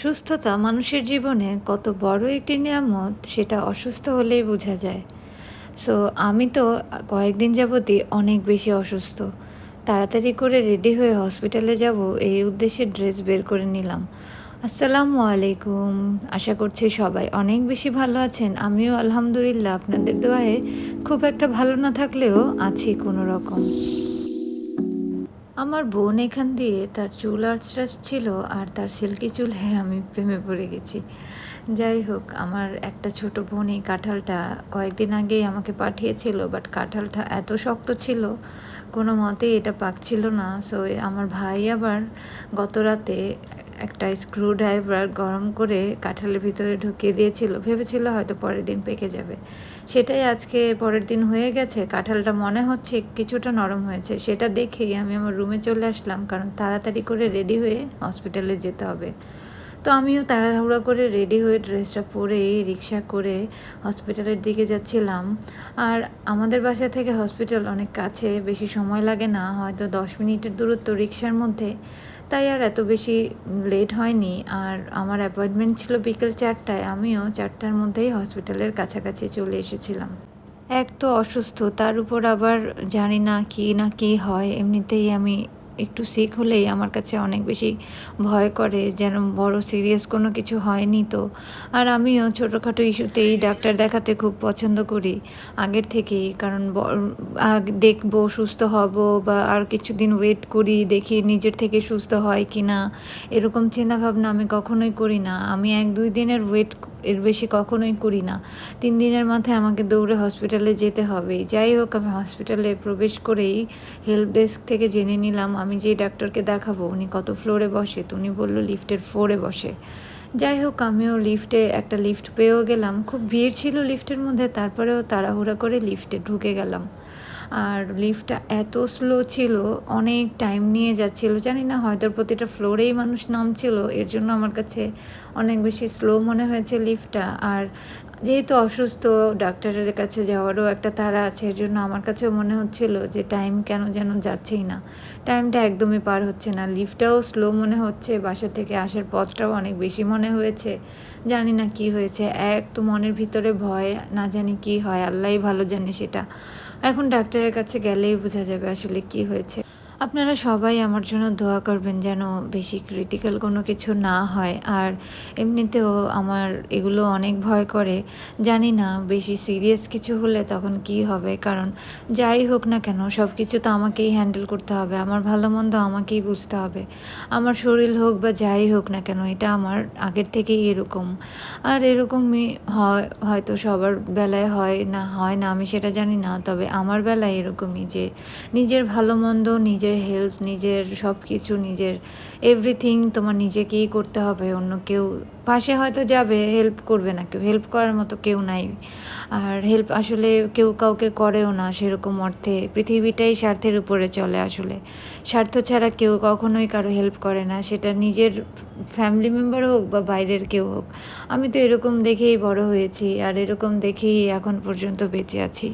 সুস্থতা মানুষের জীবনে কত বড় একটি নিয়ামত, সেটা অসুস্থ হলেই বোঝা যায়। সো আমি তো কয়েকদিন যাবতই অনেক বেশি অসুস্থ। তাড়াতাড়ি করে রেডি হয়ে হসপিটালে যাব, এই উদ্দেশ্যে ড্রেস বের করে নিলাম। আসসালামু আলাইকুম। আশা করছি সবাই অনেক বেশি ভালো আছেন। আমিও আলহামদুলিল্লাহ আপনাদের দোয়ায় খুব একটা ভালো না থাকলেও আছি কোনো রকম। আমার বোন এখান দিয়ে তার চুল আঁচড়াস ছিল আর তার সিল্কি চুল হ্যাঁ আমি প্রেমে পড়ে গেছি। যাই হোক, আমার একটা ছোট বোন এই কাঁঠালটা কয়েকদিন আগেই আমাকে পাঠিয়েছিল বাট কাঁঠালটা এত শক্ত ছিল, কোনো মতেই এটা পাকছিল না। সো আমার ভাই আবার গত রাতে একটা স্ক্রু ড্রাইভার গরম করে কাঁঠালের ভিতরে ঢুকিয়ে দিয়েছিল। ভেবেছিল হয়তো পরের দিন পেকে যাবে। সেটাই আজকে পরের দিন হয়ে গেছে। কাঁঠালটা মনে হচ্ছে কিছুটা নরম হয়েছে। সেটা দেখেই আমি আমার রুমে চলে আসলাম, কারণ তাড়াতাড়ি করে রেডি হয়ে হসপিটালে যেতে হবে। তো আমিও তাড়াহুড়া করে রেডি হয়ে ড্রেসটা পরে রিক্সা করে হসপিটালের দিকে যাচ্ছিলাম। আর আমাদের বাসা থেকে হসপিটাল অনেক কাছে, বেশি সময় লাগে না, হয়তো দশ মিনিটের দূরত্ব রিক্সার মধ্যে। তাই আর এত বেশি লেট হয়নি। আর আমার অ্যাপয়েন্টমেন্ট ছিল বিকেল চারটায়। আমিও চারটার মধ্যেই হসপিটালের কাছাকাছি চলে এসেছিলাম। এক তো অসুস্থ, তার উপর আবার জানি না কি না কি হয়। এমনিতেই আমি একটু সিক হলেই আমার কাছে অনেক বেশি ভয় করে যেন বড় সিরিয়াস কোনো কিছু হয়নি তো। আর আমিও ছোটোখাটো ইস্যুতেই ডাক্তার দেখাতে খুব পছন্দ করি আগের থেকেই। কারণ দেখব সুস্থ হব বা আর কিছুদিন ওয়েট করি, দেখি নিজের থেকে সুস্থ হয় কি না এরকম চিন্তাভাবনা আমি কখনোই করি না। আমি এক দুই দিনের ওয়েট এর বেশি কখনোই করি না। তিন দিনের মাথায় আমাকে দৌড়ে হসপিটালে যেতে হবে। যাই হোক, আমি হসপিটালে প্রবেশ করেই হেল্প ডেস্ক থেকে জেনে নিলাম, আমি যে ডাক্তারকে দেখাবো, উনি কত ফ্লোরে বসে? তো উনি বলল লিফটের ফ্লোরে বসে। যাই হোক, আমিও লিফটে একটা লিফট পেয়েও গেলাম। খুব ভিড় ছিল লিফটের মধ্যে, তারপরেও তাড়াহুড়া করে লিফটে ঢুকে গেলাম। আর লিফটটা এত স্লো ছিল, অনেক টাইম নিয়ে যাচ্ছিল। জানি না, হয়তো প্রতিটা ফ্লোরেই মানুষ নামছিল। এর জন্য আমার কাছে অনেক বেশি স্লো মনে হয়েছে লিফটটা। আর যেহেতু অসুস্থ, ডাক্তারের কাছে যাওয়ারও একটা তারা আছে, এর জন্য আমার কাছেও মনে হচ্ছিল যে টাইম কেন যেন যাচ্ছেই না। টাইমটা একদমই পার হচ্ছে না। লিফটটাও স্লো মনে হচ্ছে, বাসা থেকে আসার পথটাও অনেক বেশি মনে হয়েছে। জানি না কি হয়েছে। এক তো মনের ভিতরে ভয়, না জানি কি হয়। আল্লাহ ভালো জানে সেটা। এখন ডাক্তারের কাছে গেলেই বোঝা যাবে আসলে কি হয়েছে। আপনারা সবাই আমার জন্য দোয়া করবেন যেন বেশি ক্রিটিক্যাল কোনো কিছু না হয়। আর এমনিতেও আমার এগুলো অনেক ভয় করে। জানি না, বেশি সিরিয়াস কিছু হলে তখন কি হবে? কারণ যাই হোক না কেন সব কিছু তো আমাকেই হ্যান্ডেল করতে হবে। আমার ভালো মন্দ আমাকেই বুঝতে হবে। আমার শরীর হোক বা যাই হোক না কেন, এটা আমার আগের থেকেই এরকম। আর এরকমই হয়, হয়তো সবার বেলায় হয় না হয় না, আমি সেটা জানি না। তবে আমার বেলায় এরকমই যে নিজের ভালো মন্দ, নিজের নিজের হেলথ নিজের সব কিছু নিজের এভরিথিং তোমার নিজেকেই করতে হবে অন্য কেউ পাশে হয়তো যাবে হেল্প করবে না কেউ হেল্প করার মতো কেউ নাই। আর হেল্প আসলে কেউ কাউকে করেও না সেরকম অর্থে। পৃথিবীটাই স্বার্থের উপরে চলে আসলে। স্বার্থ ছাড়া কেউ কখনোই কারও হেল্প করে না। সেটা নিজের ফ্যামিলি মেম্বার হোক বা বাইরের কেউ হোক। আমি তো এরকম দেখেই বড় হয়েছি আর এরকম দেখেই এখন পর্যন্ত বেঁচে আছি।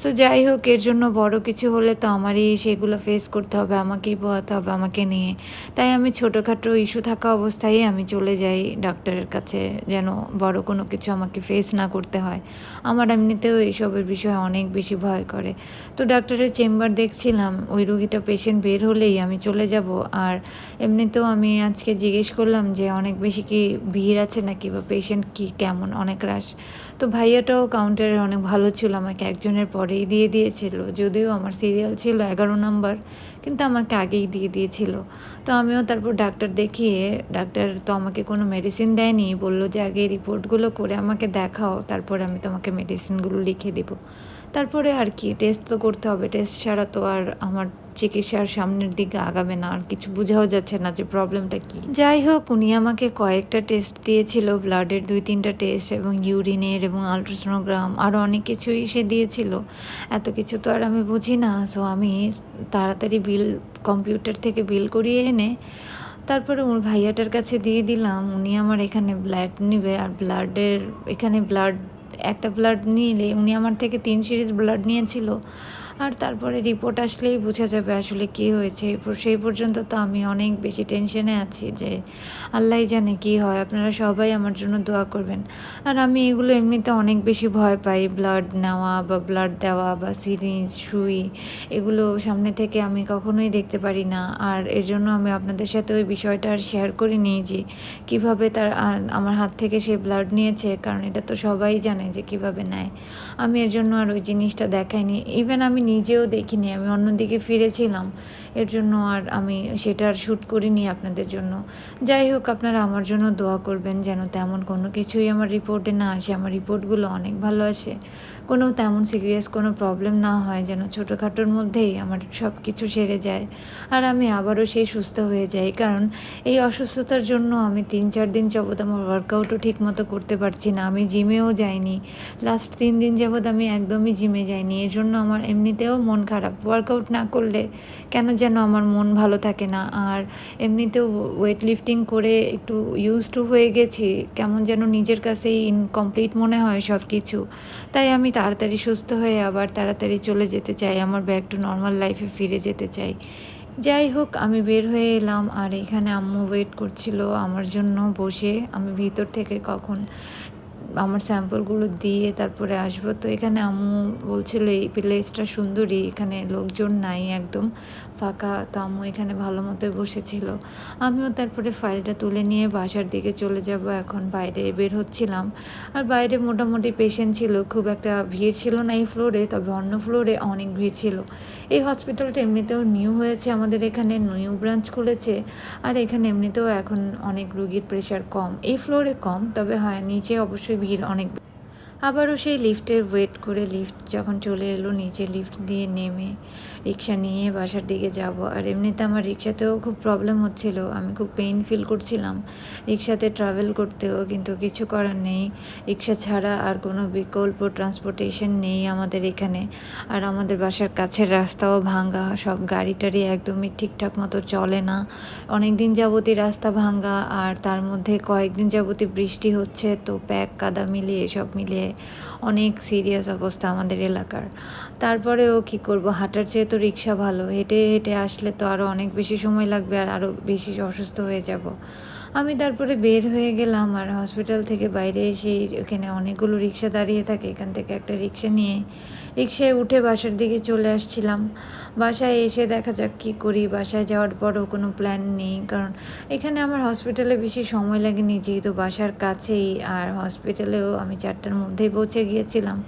সো যাই হোক, এর জন্য বড় কিছু হলে তো আমারই সেগুলো ফেস করতে হবে, আমাকেই পোহাতে হবে, আমাকে নিয়ে। তাই আমি ছোটোখাটো ইস্যু থাকা অবস্থায় আমি চলে যাই ডাক্তারের কাছে যেন বড় কোনো কিছু আমাকে ফেস না করতে হয়। আমার এমনিতেও এইসবের বিষয়ে অনেক বেশি ভয় করে। তো ডাক্তারের চেম্বার দেখছিলাম, ওই রুগীটা পেশেন্ট বের হলেই আমি চলে যাব। আর এমনিতেও আমি আজকে জিজ্ঞেস করলাম যে, অনেক বেশি কি ভিড় আছে নাকি বা পেশেন্ট কি কেমন, অনেক রাশ তো ভাইয়াটাও কাউন্টারে অনেক ভালো ছিল, আমাকে একজনের পরেই দিয়ে দিয়েছিল। যদিও আমার সিরিয়াল ছিল এগারো নাম্বার কিন্তু আমাকে আগেই দিয়ে দিয়েছিল। তো আমিও তারপর ডাক্তার দেখিয়ে, ডাক্তার, তো আমাকে কোনো মেডিসিন দেয়নি, বলল যে আগে রিপোর্টগুলো করে আমাকে দেখাও, তারপরে আমি তোমাকে মেডিসিনগুলো লিখে দিব। তারপরে আর কি টেস্ট তো করতে হবে টেস্ট ছাড়া তো আর আমার চিকিৎসার সামনের দিকে আগাবে না, আর কিছু বোঝাও যাচ্ছে না যে প্রবলেমটা কি। যাই হোক, উনি আমাকে কয়েকটা টেস্ট দিয়েছিল ব্লাডের দুই তিনটা টেস্ট এবং ইউরিনের এবং আলট্রাসোনোগ্রাম আরও অনেক কিছুই সে দিয়েছিল। এত কিছু তো আর আমি বুঝি না সো আমি তাড়াতাড়ি বিল কম্পিউটার থেকে বিল করিয়ে এনে তারপরে ওর ভাইয়াটার কাছে দিয়ে দিলাম। উনি আমার এখানে ব্লাড নেবে আর ব্লাডের এখানে ব্লাড একটা ব্লাড নিলে, উনি আমার থেকে তিন সিরিজ ব্লাড নিয়েছিল। আর তারপরে রিপোর্ট আসলেই বোঝা যাবে আসলে কি হয়েছে। সেই পর্যন্ত তো আমি অনেক বেশি টেনশনে আছি যে আল্লাহ জানে কি হয়। আপনারা সবাই আমার জন্য দোয়া করবেন। আর আমি এগুলো এমনিতে অনেক বেশি ভয় পাই। ব্লাড নেওয়া বা ব্লাড দেওয়া বা সিরিঞ্জ সুই এগুলো সামনে থেকে আমি কখনোই দেখতে পারি না। আর এর জন্য আমি আপনাদের সাথে ওই বিষয়টা আর শেয়ার করিনি যে কীভাবে তার আমার হাত থেকে সে ব্লাড নিয়েছে, কারণ এটা তো সবাই জানে যে কীভাবে নেয়। আমি এর জন্য আর ওই জিনিসটা দেখাইনি। ইভেন আমি নিজেও দেখিনি আমি অন্যদিকে ফিরেছিলাম। এর জন্য আর আমি সেটা আর শ্যুট করিনি আপনাদের জন্য। যাই হোক, আপনারা আমার জন্য দোয়া করবেন যেন তেমন কোনো কিছুই আমার রিপোর্টে না আসে। আমার রিপোর্টগুলো অনেক ভালো আসে। কোনো তেমন সিরিয়াস কোনো প্রবলেম না হয় যেন ছোটোখাটোর মধ্যেই আমার সব কিছু সেরে যায়। আর আমি আবারও সেই সুস্থ হয়ে যাই। কারণ এই অসুস্থতার জন্য আমি তিন চার দিন যাবৎ আমার ওয়ার্কআউটও ঠিক মতো করতে পারছি না। আমি জিমেও যাইনি। লাস্ট তিন দিন যাবৎ আমি একদমই জিমে যাইনি। এর জন্য আমার এমনিতেও মন খারাপ। ওয়ার্কআউট না করলে কেন যেন আমার মন ভালো থাকে না। আর এমনিতেও ওয়েট লিফটিং করে একটু ইউজ টু হয়ে গেছি, কেমন যেন নিজের কাছেই ইনকমপ্লিট মনে হয় সব কিছু তাই আমি তাড়াতাড়ি সুস্থ হয়ে আবার তাড়াতাড়ি চলে যেতে চাই, আমার ব্যাক টু নর্মাল লাইফে ফিরে যেতে চাই। যাই হোক, আমি বের হয়ে এলাম আর এখানে আম্মু ওয়েট করছিল আমার জন্য বসে, আমি ভিতর থেকে কখন আমার স্যাম্পলগুলো দিয়ে তারপরে আসব। তো এখানে আম্মু বলছিল, এই প্লেসটা সুন্দরী, এখানে লোকজন নাই একদম। ফাঁকা তো আম্মু এখানে ভালো মতো বসেছিল। আমিও তারপরে ফাইলটা তুলে নিয়ে বাসার দিকে চলে যাব, এখন বাইরে বের হচ্ছিলাম। আর বাইরে মোটামুটি পেশেন্ট ছিল, খুব একটা ভিড় ছিল না এই ফ্লোরে তবে অন্য ফ্লোরে অনেক ভিড় ছিল। এই হসপিটালটা এমনিতেও নিউ হয়েছে আমাদের এখানে নিউ ব্রাঞ্চ খুলেছে। আর এখানে এমনিতেও এখন অনেক রুগীর প্রেশার কম। এই ফ্লোরে কম, তবে হয়, নিচে অবশ্যই ভিড় অনেক আবারও সেই লিফটের ওয়েট করে লিফট যখন চলে এলো, নিচে লিফট দিয়ে নেমে রিক্সা নিয়ে বাসার দিকে যাব। আর এমনিতে আমার রিক্সাতেও খুব প্রবলেম হচ্ছিল। আমি খুব পেইন ফিল করছিলাম রিক্সাতে ট্রাভেল করতেও, কিন্তু কিছু করার নেই। রিক্সা ছাড়া আর কোনো বিকল্প ট্রান্সপোর্টেশন নেই আমাদের এখানে। আর আমাদের বাসার কাছের রাস্তাও ভাঙ্গা। সব গাড়ি টাড়ি একদমই ঠিকঠাক মতো চলে না। অনেক দিন যাবতই রাস্তা ভাঙ্গা। আর তার মধ্যে কয়েকদিন যাবতই বৃষ্টি হচ্ছে। তো প্যাক কাদা মিলিয়ে সব মিলিয়ে অনেক সিরিয়াস অবস্থা আমাদের এলাকার। তারপরেও কি করব? হাঁটার চেয়ে তো রিক্সা ভালো, হেঁটে হেঁটে আসলে তো আরও অনেক বেশি সময় লাগবে আর আরও বেশি অসুস্থ হয়ে যাব। আমি তারপরে বের হয়ে গেলাম আর হসপিটাল থেকে বাইরে এসে এখানে অনেকগুলো রিক্সা দাঁড়িয়ে থাকে। এখান থেকে একটা রিক্সা নিয়ে রিক্সায় উঠে বাসার দিকে চলে আসছিলাম। বাসায় এসে দেখা যাক কী করি। বাসায় যাওয়ার পরও কোনো প্ল্যান নেই, কারণ এখানে আমার হসপিটালে বেশি সময় লাগেনি, যেহেতু বাসার কাছেই। আর হসপিটালেও আমি চারটার মধ্যেই পৌঁছে গিয়েছিলাম।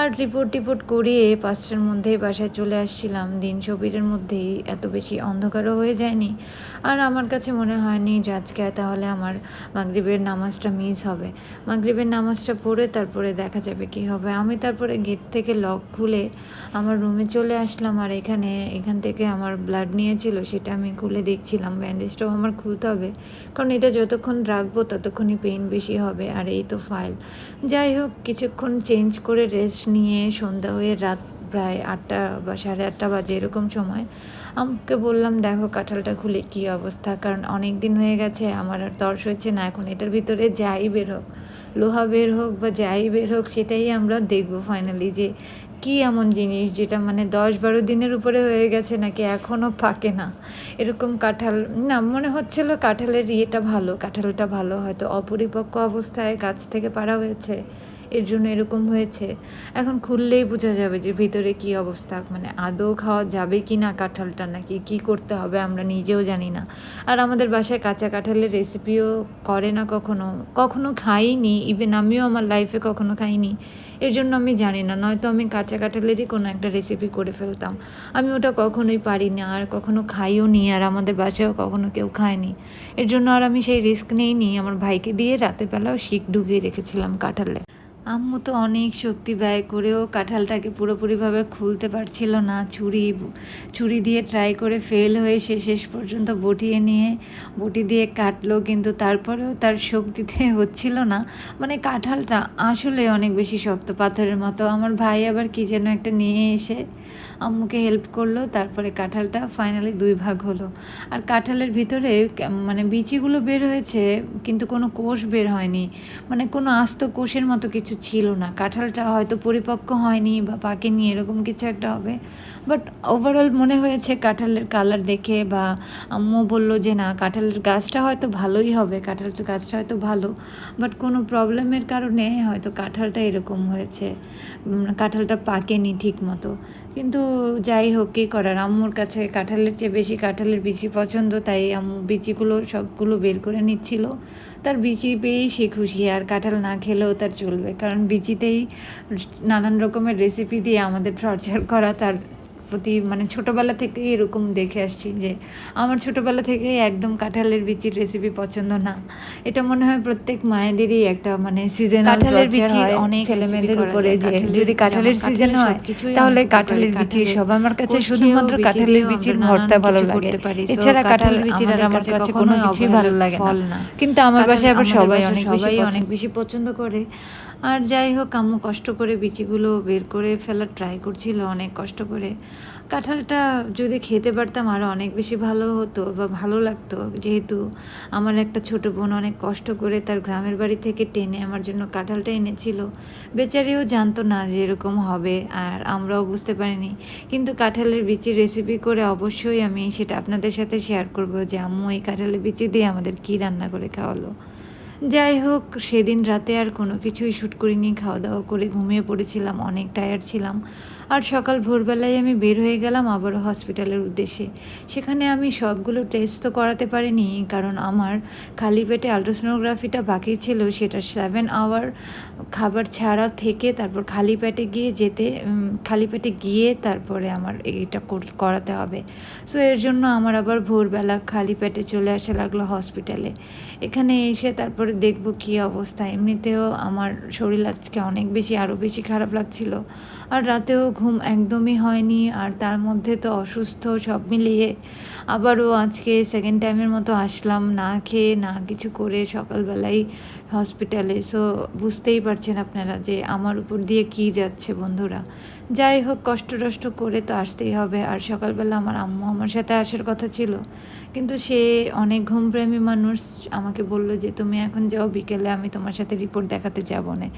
আর রিপোর্ট টিপোর্ট করিয়ে পাঁচটার মধ্যেই বাসায় চলে আসছিলাম। দিন সবিরের মধ্যেই এত বেশি অন্ধকারও হয়ে যায়নি। আর আমার কাছে মনে হয়নি যে আজকে তাহলে আমার মাগরিবের নামাজটা মিস হবে। মাগরিবের নামাজটা পড়ে তারপরে দেখা যাবে কি হবে। আমি তারপরে গেট থেকে লক খুলে আমার রুমে চলে আসলাম আর এখানে, এখান থেকে আমার ব্লাড নিয়েছিল সেটা আমি খুলে দেখছিলাম। ব্যান্ডেজটাও আমার খুলতে হবে। কারণ এটা যতক্ষণ রাখব ততক্ষণই পেইন বেশি হবে। আর এই তো ফাইল যাই হোক, কিছুক্ষণ চেঞ্জ করে রেস্ট নিয়ে সন্ধ্যা হয়ে রাত প্রায় আটটা বা সাড়ে আটটা বাজে এরকম সময়, আমাকে বললাম, দেখো কাঁঠালটা খুলে কি অবস্থা? কারণ অনেক দিন হয়ে গেছে, আমার আর তর্স হচ্ছে না, এখন এটার ভিতরে যাই বের হোক, লোহা বের হোক বা যাই বের হোক, সেটাই আমরা দেখব ফাইনালি যে কি এমন জিনিস যেটা মানে দশ বারো দিনের উপরে হয়ে গেছে নাকি এখনও পাকে না? এরকম কাঁঠাল, না মনে হচ্ছিল কাঁঠালের ইয়েটা ভালো, কাঁঠালটা ভালো, হয়তো অপরিপক্ক অবস্থায় গাছ থেকে পাড়া হয়েছে, এর জন্য এরকম হয়েছে। এখন খুললেই বোঝা যাবে যে ভিতরে কি অবস্থা মানে আদৌ খাওয়া যাবে কি না কাঁঠালটা, নাকি কি করতে হবে আমরা নিজেও জানি না। আর আমাদের বাসায় কাঁচা কাঁঠালের রেসিপিও করে না কখনো কখনো খাইনি ইভেন আমিও আমার লাইফে কখনো খাইনি। এর জন্য আমি জানি না, নয়তো আমি কাঁচা কাঁঠালেরই কোনো একটা রেসিপি করে ফেলতাম। আমি ওটা কখনোই পারি না আর কখনো খাইও নি, আর আমাদের বাসায়ও কখনো কেউ খায়নি। এর জন্য আর আমি সেই রিস্ক নেইনি, আমার ভাইকে দিয়ে রাতের শিখ ঢুকিয়ে রেখেছিলাম কাঁঠালে। আম্মু তো অনেক শক্তি ব্যয় করেও কাঁঠালটাকে পুরোপুরিভাবে খুলতে পারছিল না। ছুরি ছুরি দিয়ে ট্রাই করে ফেল হয়ে সে শেষ পর্যন্ত বটিয়ে নিয়ে, বটি দিয়ে কাটলো কিন্তু তারপরেও তার শক্তিতে হচ্ছিল না। মানে কাঁঠালটা আসলে অনেক বেশি শক্ত পাথরের মতো। আমার ভাই আবার কী যেন একটা নিয়ে এসে আম্মুকে হেল্প করল, তারপরে কাঁঠালটা ফাইনালি দুই ভাগ হলো। আর কাঁঠালের ভিতরে মানে বিচিগুলো বের হয়েছে, কিন্তু কোনো কোষ বের হয়নি। মানে কোনো আস্ত কোষের মতো কিছু ছিল না। কাঁঠালটা হয়তো পরিপক্ক হয়নি বা পাকেনি, এরকম কিছু একটা হবে। বাট ওভারঅল মনে হয়েছে কাঁঠালের কালার দেখে বা আম্মু বলল যে, না, কাঁঠালের গাছটা হয়তো ভালোই হবে, কাঁঠালের গাছটা হয়তো ভালো। বাট কোনো প্রবলেমের কারণে হয়তো কাঁঠালটা এরকম হয়েছে। কাঁঠালটা পাকেনি ঠিক মতো কিন্তু যাই হোক, কী করার? আম্মুর কাছে কাঁঠালের চেয়ে বেশি কাঁঠালের বিচি পছন্দ, তাই আম্মু বিচিগুলো, সবগুলো বের করে নিচ্ছিল। তার বিচি পেয়েই সে খুশি, আর কাঁঠাল না খেলেও তার চলবে। কারণ বিচিতেই নানান রকমের রেসিপি দিয়ে আমাদের টর্চার করা তার প্রতি মানে ছোটোবেলা থেকেই এরকম দেখে আসছি যে আমার ছোটোবেলা থেকেই একদম কাঁঠালের বিচির রেসিপি পছন্দ না। এটা মনে হয় প্রত্যেক মায়েদেরই একটা মানে সিজন কাঁঠালের বিচির অনেক ছেলে মেয়েদের উপরে যে যদি কাঁঠালের সিজন হয় তাহলে কাঁঠালের বিচি সব আমার কাছে শুধুমাত্র কাঁঠালের বিচির ভর্তা ভালো লাগে। এছাড়া কাঁঠালের বিচির আর আমার কাছে কোনো কিছুই ভালো লাগে না। কিন্তু আমার বাসায় আবার সবাই অনেক বেশি পছন্দ করে। আর যাই হোক, আম্মু কষ্ট করে বিচিগুলো বের করে ফেলার ট্রাই করছিল অনেক কষ্ট করে। কাঁঠালটা যদি খেতে পারতাম আরও অনেক বেশি ভালো হতো বা ভালো লাগতো। যেহেতু আমার একটা ছোট বোন অনেক কষ্ট করে তার গ্রামের বাড়ি থেকে টেনে আমার জন্য কাঁঠালটা এনেছিল। বেচারিও জানতো না যে এরকম হবে আর আমরাও বুঝতে পারিনি। কিন্তু কাঁঠালের বিচির রেসিপি করে অবশ্যই আমি সেটা আপনাদের সাথে শেয়ার করব যে, আম্মু এই কাঁঠালের বিচি দিয়ে আমাদের কী রান্না করে খাওয়ালো? যাই হোক, সেদিন রাতে আর কোনো কিছুই শ্যুট করিনি, খাওয়া দাওয়া করে ঘুমিয়ে পড়েছিলাম, অনেক টায়ার্ড ছিলাম। আর সকাল ভোরবেলায় আমি বের হয়ে গেলাম আবারও হসপিটালের উদ্দেশ্যে। সেখানে আমি সবগুলো টেস্ট তো করাতে পারিনি, কারণ আমার খালি পেটে আলট্রাসোনোগ্রাফিটা বাকি ছিল, সেটা সেভেন আওয়ার খাবার ছাড়া থেকে তারপর খালি পেটে গিয়ে যেতে খালি পেটে গিয়ে তারপরে আমার কর- করাতে হবে। সো এর জন্য আমার আবার ভোরবেলা খালি পেটে চলে আসা লাগল হসপিটালে। এখানে এসে তারপরে দেখব কী অবস্থা। এমনিতেও আমার শরীর আজকে অনেক বেশি, আরও বেশি খারাপ লাগছিল। আর রাতেও ঘুম একদমই হয়নি আর তার মধ্যে তো অসুস্থ সব মিলিয়ে। আবারও আজকে সেকেন্ড টাইমের মতো আসলাম, না খেয়ে, না কিছু করে সকালবেলায় হসপিটালে সো বুঝতেই পারছেন আপনারা যে আমার উপর দিয়ে কী যাচ্ছে বন্ধুরা। যাই হোক, কষ্ট টষ্ট করে তো আসতেই হবে। আর সকালবেলা আমার আম্মু আমার সাথে আসার কথা ছিল। কিন্তু সে অনেক ঘুমপ্রেমী মানুষ, আমাকে বলল যে, তুমি এখন যাও বিকেলে, আমি তোমার সাথে রিপোর্ট দেখাতে যাব না।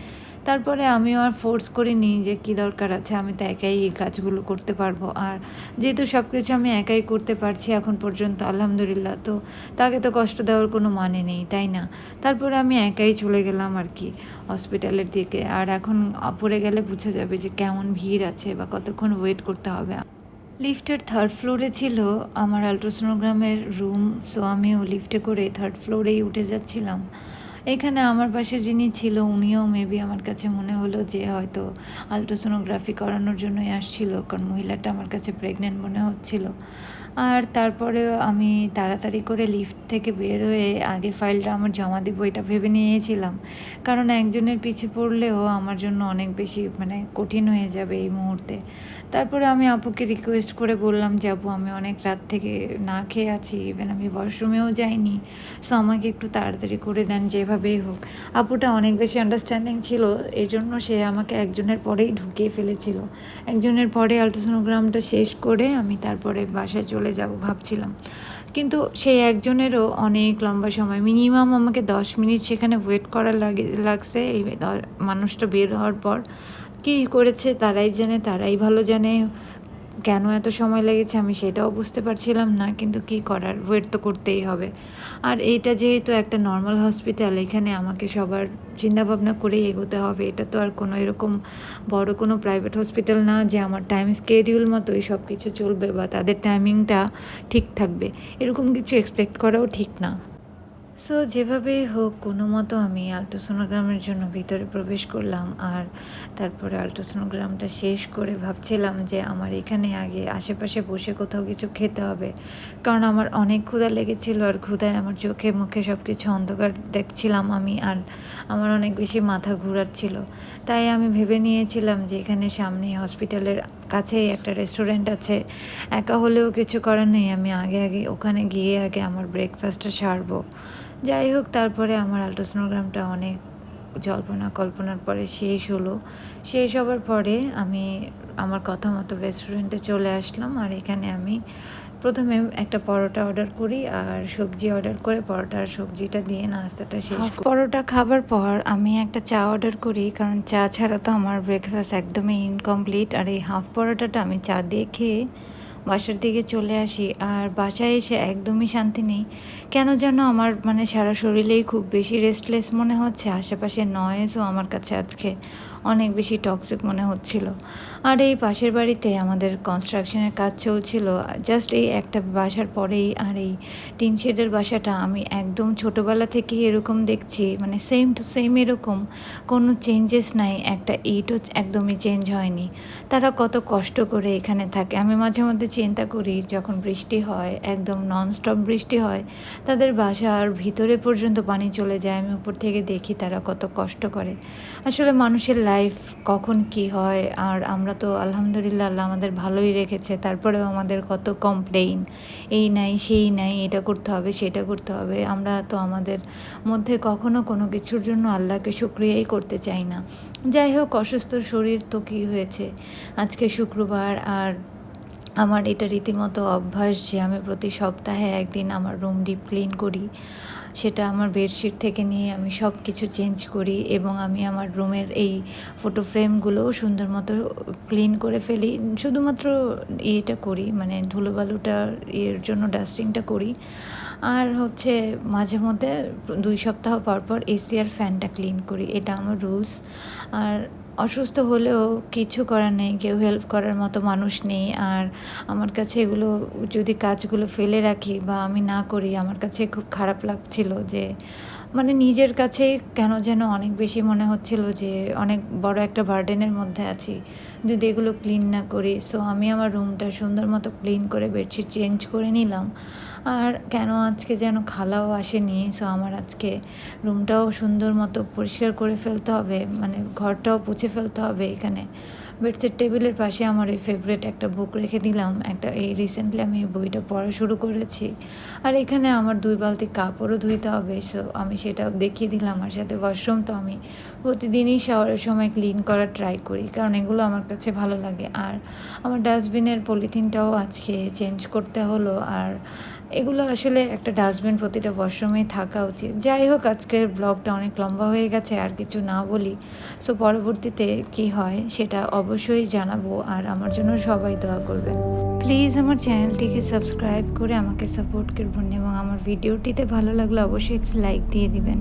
তারপরে আমিও আর ফোর্স করিনি যে কী দরকার আছে, আমি তো একাই এই কাজগুলো করতে পারব। আর যেহেতু সব কিছু আমি একাই করতে পারছি এখন পর্যন্ত, আলহামদুলিল্লাহ, তো তাকে তো কষ্ট দেওয়ার কোনো মানে নেই, তাই না? তারপরে আমি একাই চলে গেলাম আর কি হসপিটালের দিকে। আর এখন পরে গেলে বোঝা যাবে যে কেমন ভিড় আছে বা কতক্ষণ ওয়েট করতে হবে। লিফটের থার্ড ফ্লোরে ছিল আমার আলট্রাসোনোগ্রামের রুম সো আমিও লিফটে করে থার্ড ফ্লোরেই উঠে যাচ্ছিলাম। এখানে আমার পাশে যিনি ছিল, উনিও মেবি আমার কাছে মনে হলো যে হয়তো আলট্রাসোনোগ্রাফি করানোর জন্যই আসছিল, কারণ মহিলাটা আমার কাছে প্রেগনেন্ট মনে হচ্ছিল। আর তারপরেও আমি তাড়াতাড়ি করে লিফট থেকে বের হয়ে আগে ফাইলটা আমার জমা দিব, এটা ভেবে নিয়েছিলাম। কারণ একজনের পিছে পড়লেও আমার জন্য অনেক বেশি মানে কঠিন হয়ে যাবে এই মুহূর্তে। তারপরে আমি আপুকে রিকোয়েস্ট করে বললাম যে, আপু, আমি অনেক রাত থেকে না খেয়ে আছি ইভেন আমি ওয়াশরুমেও যাইনি সো আমাকে একটু তাড়াতাড়ি করে দেন, যেভাবেই হোক। আপুটা অনেক বেশি আন্ডারস্ট্যান্ডিং ছিল এই জন্য সে আমাকে একজনের পরেই ঢুকিয়ে ফেলেছিল। একজনের পরে আলট্রাসোনোগ্রামটা শেষ করে আমি তারপরে বাসায় চলে যাব ভাবছিলাম। কিন্তু সেই একজনেরও অনেক লম্বা সময় মিনিমাম আমাকে দশ মিনিট সেখানে ওয়েট করা লাগে, লাগছে। এই মানুষটা বের হওয়ার পর কী করেছে তারাই জানে, তারাই ভালো জানে, কেন এত সময় লেগেছে আমি সেটাও বুঝতে পারছিলাম না, কিন্তু কি করার ওয়েট তো করতেই হবে। আর এইটা যেহেতু একটা নর্মাল হসপিটাল এখানে আমাকে সবার চিন্তাভাবনা করেই এগোতে হবে। এটা তো আর কোনো এরকম বড় কোনো প্রাইভেট হসপিটাল না যে আমার টাইম স্কেডিউল মতোই সব কিছু চলবে বা তাদের টাইমিংটা ঠিক থাকবে। এরকম কিছু এক্সপেক্ট করাও ঠিক না। সো যেভাবেই হোক, কোনো মতো আমি আলট্রাসোনোগ্রামের জন্য ভিতরে প্রবেশ করলাম আর তারপরে আলট্রাসোনোগ্রামটা শেষ করে ভাবছিলাম যে আমার এখানে আগে আশেপাশে বসে কোথাও কিছু খেতে হবে। কারণ আমার অনেক ক্ষুধা লেগেছিল আর ক্ষুধায় আমার চোখে মুখে সব কিছু অন্ধকার দেখছিলাম আমি আর আমার অনেক বেশি মাথা ঘোরাচ্ছিল তাই আমি ভেবে নিয়েছিলাম যে এখানে সামনে হসপিটালের কাছেই একটা রেস্টুরেন্ট আছে। একা হলেও কিছু করার নেই, আমি আগে আগে ওখানে গিয়ে আগে আমার ব্রেকফাস্টটা সারবো। যাই হোক তারপরে আমার আলট্রাসোনোগ্রামটা অনেক জল্পনা কল্পনার পরে শেষ হলো শেষ হবার পরে আমি আমার কথা মতো রেস্টুরেন্টে চলে আসলাম আর এখানে আমি প্রথমে একটা পরোটা অর্ডার করি আর সবজি অর্ডার করে পরোটা আর সবজিটা দিয়ে নাস্তাটা শেষ। পরোটা খাবার পর আমি একটা চা অর্ডার করি কারণ চা ছাড়া তো আমার ব্রেকফাস্ট একদমই ইনকমপ্লিট আর এই হাফ পরোটাটা আমি চা দিয়ে খেয়ে বাসার দিকে চলে আসি আর বাসায় এসে একদমই শান্তি নেই। কেন যেন আমার মানে সারা শরীরেই খুব বেশি রেস্টলেস মনে হচ্ছে, আশেপাশে নয়েজও আমার কাছে আজকে অনেক বেশি টক্সিক মনে হচ্ছিল। আর এই পাশের বাড়িতে আমাদের কনস্ট্রাকশনের কাজ চলছিল জাস্ট এই একটা বাসার পরেই আর এই টিন শেডের বাসাটা আমি একদম ছোটোবেলা থেকে এরকম দেখছি মানে সেম টু সেম এরকম, কোনো চেঞ্জেস নাই, একটা ইটও একদমই চেঞ্জ হয়নি। তারা কত কষ্ট করে এখানে থাকে। আমি মাঝে মধ্যে চিন্তা করি, যখন বৃষ্টি হয়, একদম ননস্টপ বৃষ্টি হয়, তাদের বাসার ভিতরে পর্যন্ত পানি চলে যায়, আমি উপর থেকে দেখি তারা কত কষ্ট করে। আসলে মানুষের লাইফ কখন কি হয়, আর আমরা তো আলহামদুলিল্লাহ আল্লাহ আমাদের ভালোই রেখেছে, তারপরেও আমাদের কত কমপ্লেইন এই নাই, সেই নাই, এটা করতে হবে, সেটা করতে হবে। আমরা তো আমাদের মধ্যে কখনো কোনো কিছুর জন্য আল্লাহকে শুক্রিয়াই করতে চাই না। যাই হোক, অসুস্থ শরীর তো কী হয়েছে? আজকে শুক্রবার আর আমার এটা রীতিমতো অভ্যাস যে আমি প্রতি সপ্তাহে একদিন আমার রুম ডিপ ক্লিন করি। সেটা আমার বেডশিট থেকে নিয়ে আমি সব কিছু চেঞ্জ করি এবং আমি আমার রুমের এই ফটো ফ্রেমগুলোও সুন্দর মতো ক্লিন করে ফেলি। শুধুমাত্র ইয়েটা করি মানে ধুলোবালুটা এর জন্য ডাস্টিংটা করি। আর হচ্ছে মাঝে মধ্যে দুই সপ্তাহ পর পর এসি আর ফ্যানটা ক্লিন করি, এটা আমার রুলস আর অসুস্থ হলেও কিছু করার নেই, কেউ হেল্প করার মতো মানুষ নেই। আর আমার কাছে এগুলো, যদি কাজগুলো ফেলে রাখি বা আমি না করি, আমার কাছে খুব খারাপ লাগছিল যে মানে নিজের কাছেই কেন যেন অনেক বেশি মনে হচ্ছিল যে, অনেক বড় একটা বার্ডেনের মধ্যে আছি। যদি এগুলো ক্লিন না করি সো আমি আমার রুমটা সুন্দর মতো ক্লিন করে বেডশিট চেঞ্জ করে নিলাম। আর কেন আজকে যেন খালাও আসেনি? সো আমার আজকে রুমটাও সুন্দর মতো পরিষ্কার করে ফেলতে হবে মানে ঘরটাও পুছে ফেলতে হবে এখানে। বেডসের টেবিলের পাশে আমার এই ফেভারিট একটা বুক রেখে দিলাম, একটা এই রিসেন্টলি আমি এই বইটা পড়া শুরু করেছি। আর এখানে আমার দুই বালতি কাপড়ও ধুইতে হবে সো আমি সেটাও দেখিয়ে দিলাম আর সাথে ওয়াশরুম তো আমি প্রতিদিনই শাওয়ারের সময় ক্লিন করার ট্রাই করি, কারণ এগুলো আমার কাছে ভালো লাগে। আর আমার ডাস্টবিনের পলিথিনটাও আজকে চেঞ্জ করতে হলো, আর এগুলো আসলে একটা ডাস্টবিন প্রতিটা বর্ষমে থাকা উচিত। যাই হোক, আজকের ব্লগটা অনেক লম্বা হয়ে গেছে, আর কিছু না বলি। সো পরবর্তীতে কি হয় সেটা অবশ্যই জানাব, আর আমার জন্য সবাই দোয়া করবেন। প্লিজ আমার চ্যানেলটিকে সাবস্ক্রাইব করে আমাকে সাপোর্ট করবেন এবং আমার ভিডিওটিতে ভালো লাগলে অবশ্যই একটি লাইক দিয়ে দিবেন।